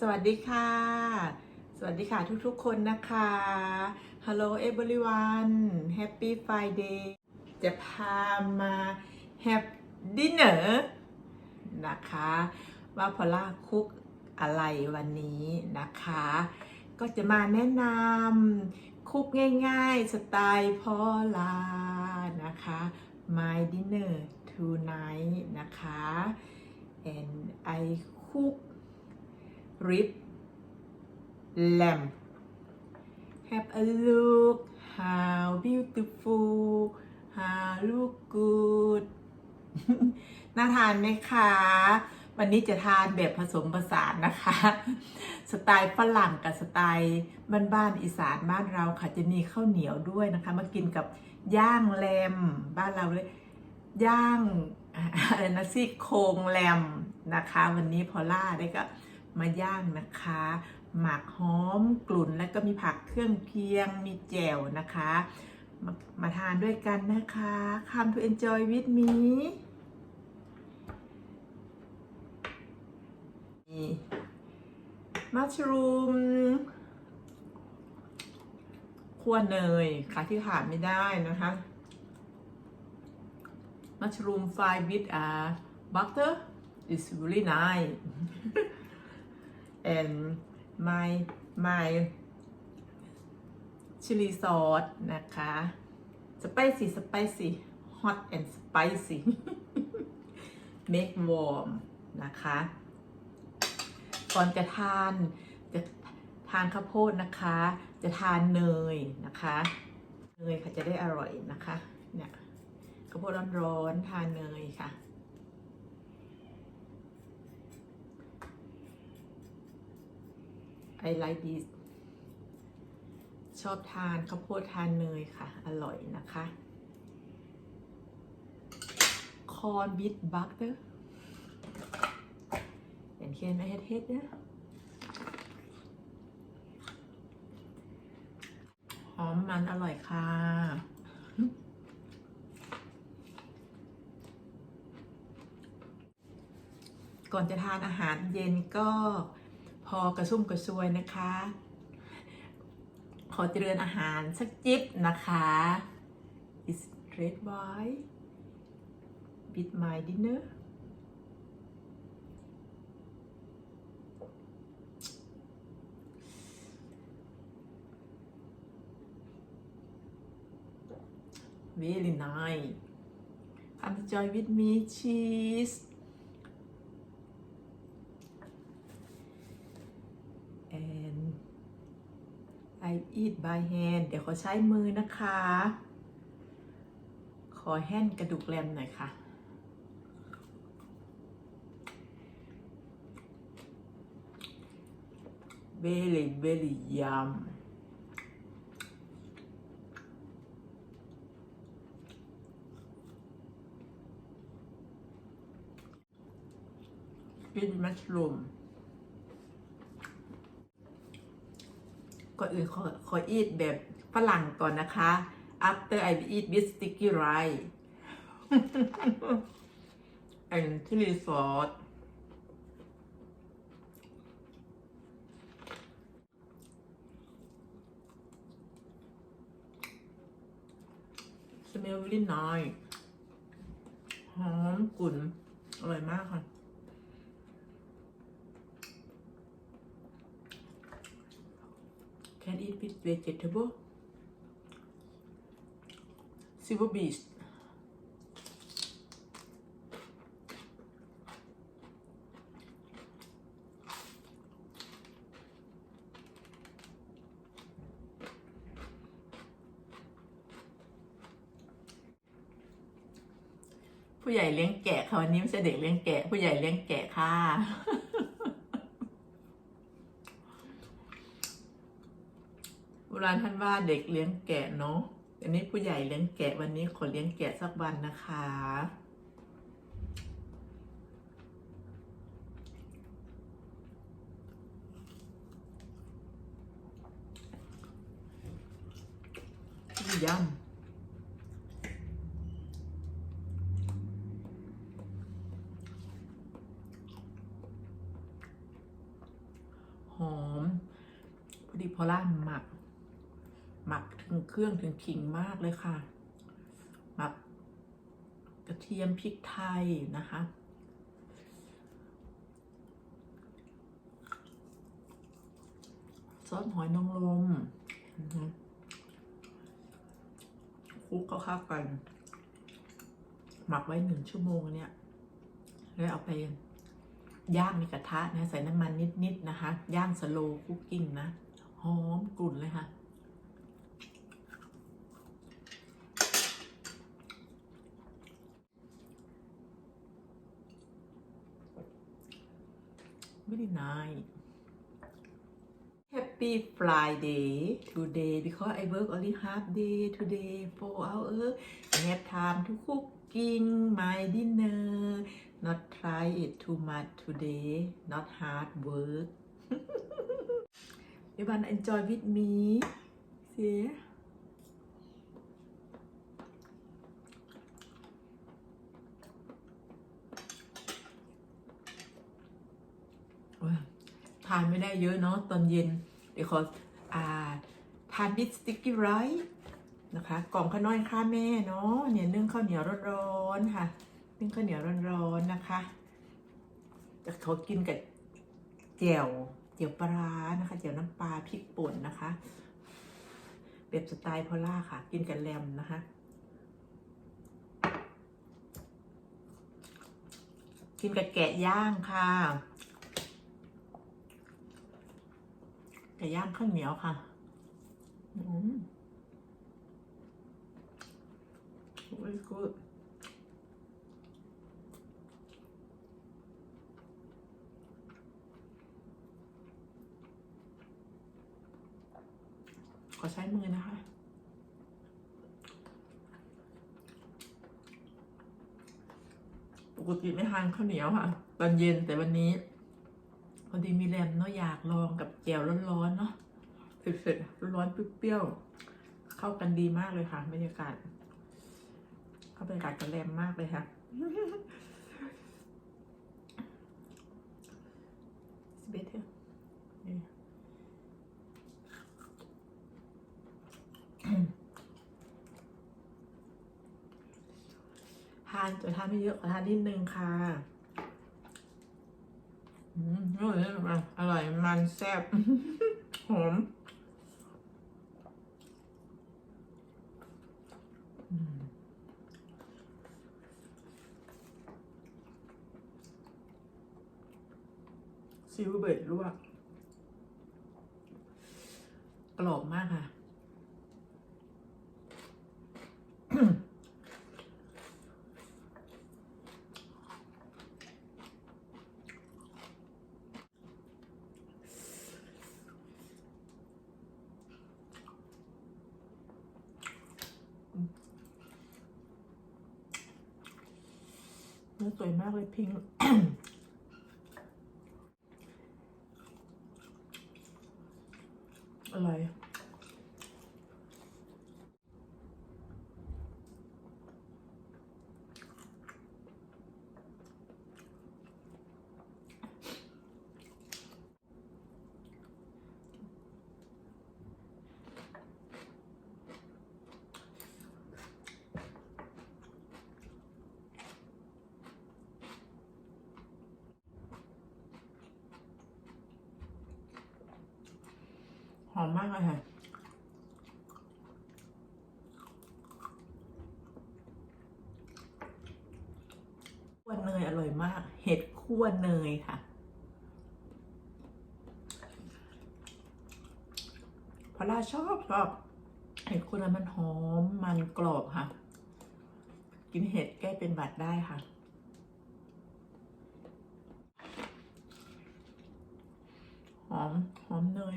สวัสดีค่ะ สวัสดีค่ะทุกๆคนนะคะ Hello everyone Happy Friday จะพามา Have Dinner นะคะ ว่าพอล่าคุกอะไรวันนี้นะคะ ก็จะมาแนะนำคุกง่ายๆ สไตล์พอลานะคะ My Dinner Tonight นะคะ and I cook rib lamb have a look how beautiful how look good น่าทานไหมคะ วันนี้จะทานแบบผสมผสานนะคะ สไตล์ฝรั่งกับสไตล์บ้านๆอีสานบ้านเราค่ะจะมีข้าวเหนียวด้วยนะคะ มากินกับย่างแลมบ้านเราเลยย่างอะไรนะซี่โครงแลมนะคะ วันนี้พอล่าได้ก็ มาย่างนะคะ หมักหอมกลุ่นแล้วก็มีผักเครื่องเคียงมีแจ่วนะคะมามาทานด้วยกันนะคะ Come to enjoy with me มีมัชรูมขั้วเนยค่ะที่ขาดไม่ได้นะคะ mushroom fried with uh, butter is really nice and my my chili sauce นะคะ spicy spicy hot and spicy make warm นะคะ ก่อนจะทานจะทานข้าวโพดนะคะ จะทานเนยนะคะ เนยค่ะจะได้อร่อยนะคะ เนี่ยข้าวโพดร้อนๆทานเนยค่ะ I like this ชอบทานข้าวโพดทานเนยค่ะ อร่อยนะคะ corn with butter and can I have it นะหอมมันอร่อยค่ะก่อนจะทานอาหารเย็นก็ พอกระซุ่มกระซวยนะคะ ขอเจริญอาหารสักจิบนะคะ is red wine with my dinner เ very nice come enjoy with me cheese and I eat by hand เดี๋ยวขอใช้มือนะคะ ขอแห้นกระดูกแรมหน่อยค่ะ very very yum with mushroom ก่อนอื่นขอขออีทแบบฝรั่งก่อนนะคะ after I eat with sticky rice and chili sauce smell really nice หอมกลุ่นอร่อยมากค่ะ can eat with vegetable silver beast ผู้ใหญ่เลี้ยงแกะค่ะวันนี้ไม่ใช่เด็กเลี้ยงแกะ ผู้ใหญ่เลี้ยงแกะค่ะ โบ ราณท่านว่าเด็กเลี้ยงแกะเนาะอันนี้ผู้ใหญ่เลี้ยงแกะวันนี้ขอเลี้ยงแกะสักวันนะคะ ยำหอม พอดีพอล่าหมัก ถึงเครื่องถึงขิงมากเลยค่ะหมักกระเทียมพริกไทยนะคะ ซอสหอยนางรมนะคะคลุกเข้าๆกัน หมักไว้หนึ่งชั่วโมงเนี่ย แล้วเอาไปย่างในกระทะนะ ใส่น้ำมันนิด ๆ นะคะ ย่างสโลว์คุกกิ้งนะ หอมกลุ่นเลยค่ะ very nice Happy Friday today because I work only half day today four hours I have time to cooking my dinner not try it too much today not hard work everyone enjoy with me see โอ้ย ทานไม่ได้เยอะเนาะตอนเย็น เดี๋ยวขออ่าทานบิสติกกี้ไรนะคะกล่องข้าวน้อยค่าแม่เนาะเนี่ยนึ่งข้าวเหนียวร้อนๆค่ะนึ่งข้าวเหนียวร้อนๆนะคะจะขอกินกับแจ่วแจ่วปลาร้านะคะแจ่วน้ำปลาพริกป่นนะคะแบบสไตล์พอล่าค่ะ กินกับแรมนะคะกินกับแกะย่างค่ะ ไก่ย่างข้าวเหนียวค่ะอืม very good ขอใช้มือนะคะปกติไม่ทานข้าวเหนียวค่ะ ตอนเย็นแต่วันนี้พ อดีมีแรมเนาะอยากลองกับแจ่วร้อนๆเนาะเผ็ดๆร้อนเปรี้ยวๆเข้ากันดีมากเลยค่ะบรรยากาศ เข้าบรรยากาศกับแรมมากเลยค่ะ It's better. Yeah. ทานแต่ทานไม่เยอะขอทานนิดนึงค่ะ ร่อยเลยอร่อยมันแซ่บหอมอืมซิลเบิร์ดลวกกรอบมากค่ะ สวยมากเลยพิงค์ อร่อย หอมมากเลยค่ะคั่วเนยอร่อยมาก เห็ดคั่วเนยค่ะ พอล่าชอบชอบเห็ดคั่วเนยมันหอมมันกรอบค่ะ กินเห็ดแก้เป็นหวัดได้ค่ะหอมหอมเนย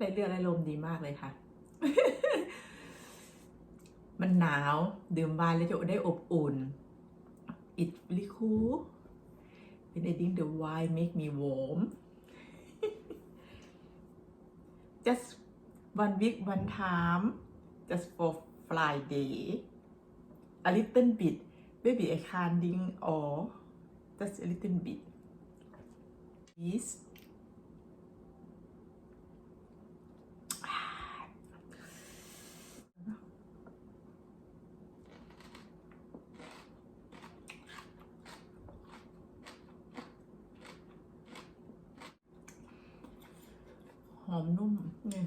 เป็เรื่องอารมณ์ดีมากเลยค่ะ มันหนาวดื่มไวน์แล้วจะได้อบอุ่น It really cool when I think the wine make me warm just one week one time just for Friday a little bit maybe I can't drink all just a little bit please อมนุ่มเนี่ย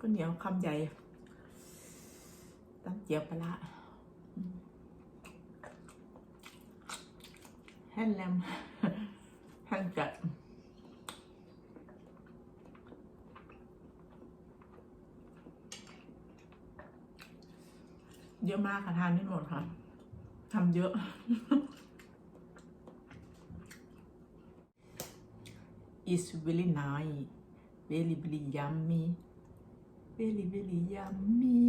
ก็เหนียวคำใหญ่ตั้งเจียวปลาร้าอืมแห้นแลมแห้นจัดเยอะมากค่ะทานไม่หมดค่ะทำเยอะ It's really nice very very yummy very very yummy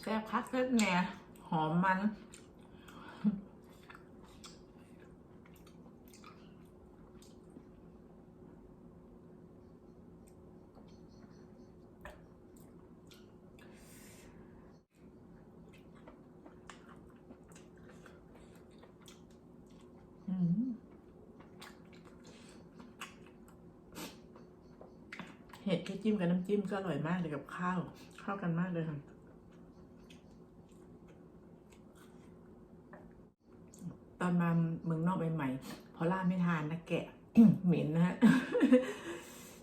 แซ่บคักเล็ดแหน่หอมมัน อืมเห็ดที่ จิ้มกับน้ำจิ้มก็อร่อยมากเลยกับข้าวเข้ากันมากเลยค่ะตอนมาเมืองนอกใหม่ๆพอล่าไม่ทานนะแกะเหม็นนะฮะ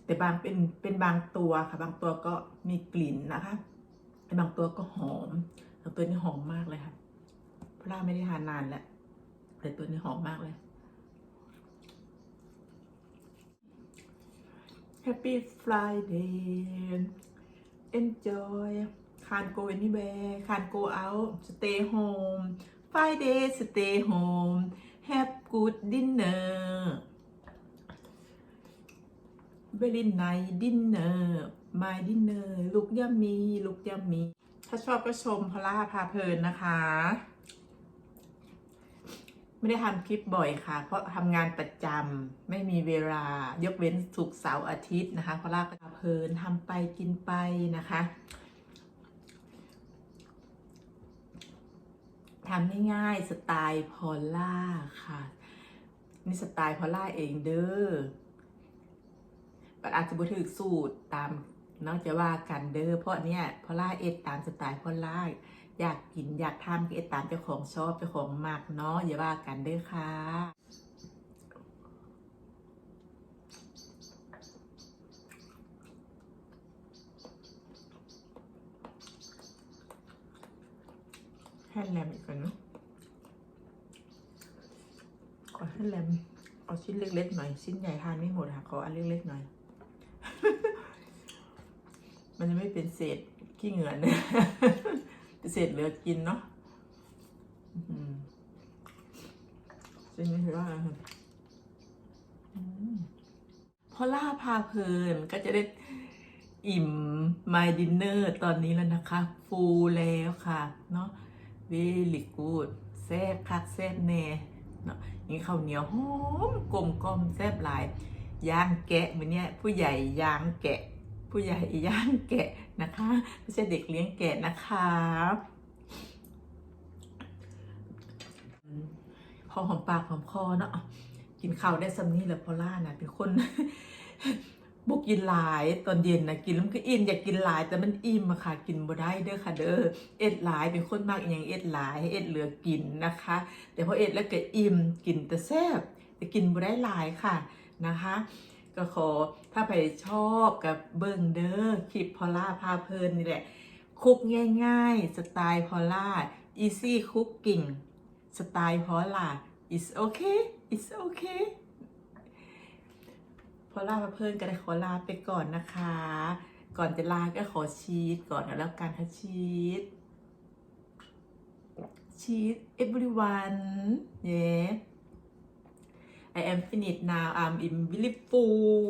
แต่บางเป็นเป็นบางตัวค่ะ บางตัวก็มีกลิ่นนะคะแต่บางตัวก็หอมตัวนี้หอมมากเลยค่ะพอล่าไม่ได้ทานนานแล้วแต่ตัวนี้หอมมากเลย Happy Friday Enjoy Can't go anywhere Can't go out Stay home Friday Stay home Have good dinner Very nice dinner My dinner Look yummy Look yummy ถ้าชอบก็ชมพล่าพาเพลินนะคะ ไม่ได้ทำคลิปบ่อยค่ะ เพราะทำงานประจำไม่มีเวลายกเว้นศุกร์เสาร์อาทิตย์นะคะเพราะลาก็เพลินทำไปกินไปนะคะทำง่ายๆสไตล์พอลล่าค่ะ นี่สไตล์พอลล่าเองเด้ออาจจะบ่ถือสูตรตามนอกจะว่ากันเด้อเพราะเนี่ยพอลล่าเอ็ดตามสไตล์พอลล่า อยากกินอยากทำก็เอตามเจ้าของชอบเจ้าของมากเนาะอย่าว่ากันเด้อค่ะแห้แลมอีกก่อนเนาะขอแห้แลมเอาชิ้นเล็กๆหน่อย ชิ้นใหญ่ทานไม่หมดค่ะขออันเล็กๆหน่อย มันจะไม่เป็นเศษขี้เหงื่อเนี่ย เป็นเศษเหลือกินเนาะอื้อหือชิ้นนี้ถือว่าอะไรคะอืมพอล่าพาเพลินก็จะได้อิ่ม my dinner ตอนนี้แล้วนะคะ ฟูแล้วค่ะเนาะ very good แซ่บคักแซ่บแน่เนาะนี่ข้าวเหนียวหอมกลมกลมแซ่บหลายย่างแกะเหมือนเนี้ยผู้ใหญ่ย่างแกะ ผู้ใหญ่ย่างแกะนะคะไม่ใช่เด็กเลี้ยงแกะนะคะพอหอมปากหอมคอเนาะกินข้าวได้สำนี้แล้วพอล่านะเป็นคนบุกินหลายตอนเย็นนะกินแล้วก็อิ่มอยากกินหลายแต่มันอิ่มอะค่ะ กินบ่ได้เด้อค่ะเด้อเอ็ดหลายเป็นคนมากอย่างเอ็ดหลายเอ็ดเหลือกินนะคะ แต่พอเอ็ดแล้วก็อิ่มกินแต่แซ่บแต่กินบ่ได้หลายค่ะนะคะ ก็ขอ ถ้าใครชอบกับเบิ้งเด้อคลิปพอล่าพาเพลินนี่แหละ คุกง่าย ๆ สไตล์พอล่า easy cooking สไตล์พอล่า is okay is okay พอล่าพาเพลินก็ได้ขอลาไปก่อนนะคะ ก่อนจะลาก็ขอชีตก่อนแล้วกันค่ะชีตชีต everyone yeah I am finished now I'm in really full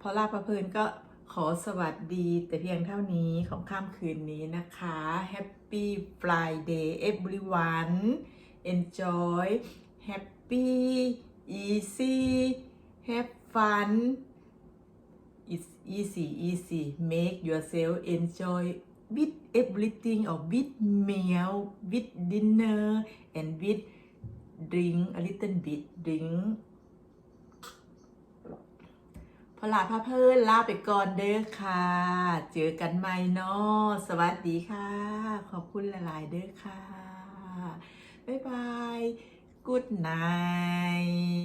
พอลาพาเพลินก็ขอสวัสดีแต่เพียงเท่านี้ของค่ำคืนนี้นะคะ Happy Friday everyone enjoy happy easy have fun it's easy easy make yourself enjoy with everything or with meal with dinner and with drink a little bit drink พลาพาเพิ่นลาไปก่อนเด้อค่ะ เจอกันใหม่เนาะสวัสดีค่ะ ขอบคุณหลาย ๆ เด้อค่ะ บ๊ายบาย Good night